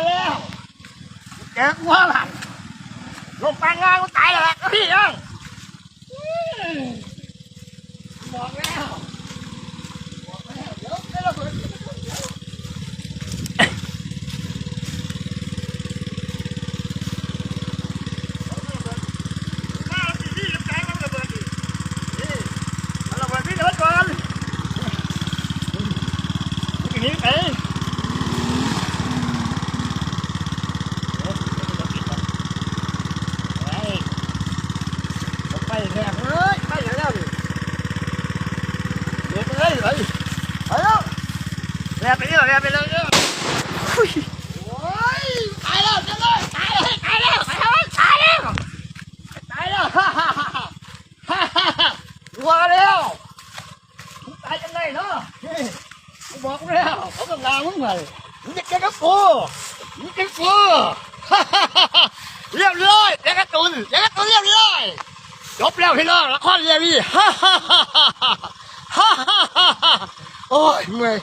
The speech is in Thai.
แล้วแกกลัวหลังลงไปงานก็ตายแล้วแหละพี่ยังอืมบอกแล้วบอกแล้วเดี๋ยวไม่ระเบิดมาสิพี่น้ำแข็งมันระเบิดดินี่มันระเบิดพี่เดี๋ยวก่อนอย่ ไปแหกเลยไปแล้วดิเดี๋ยวไปเลยเลยไปแล้วแหกไปเรื่อยแหกไปเรื่อยโอ้ยตายแล้วจะเลยตายเลยตายแล้วตายแล้วตายแล้วตายแล้วฮ่าฮ่าฮ่าฮ่าฮ่าฮ่ารัวแล้วตายจังเลยเนาะบอกแล้วเขาต้องลามึงเลยมึงจะเจอกับกูมึงจะกูเรียบร้อยเด็กกระตุนเด็กกระตุนเรียบร้อย จบแล้วพี่น้องละครเรียวีฮ่าฮ่าฮ่าฮ่าฮ่าฮ่าฮ่าโอ้ยเมื่อย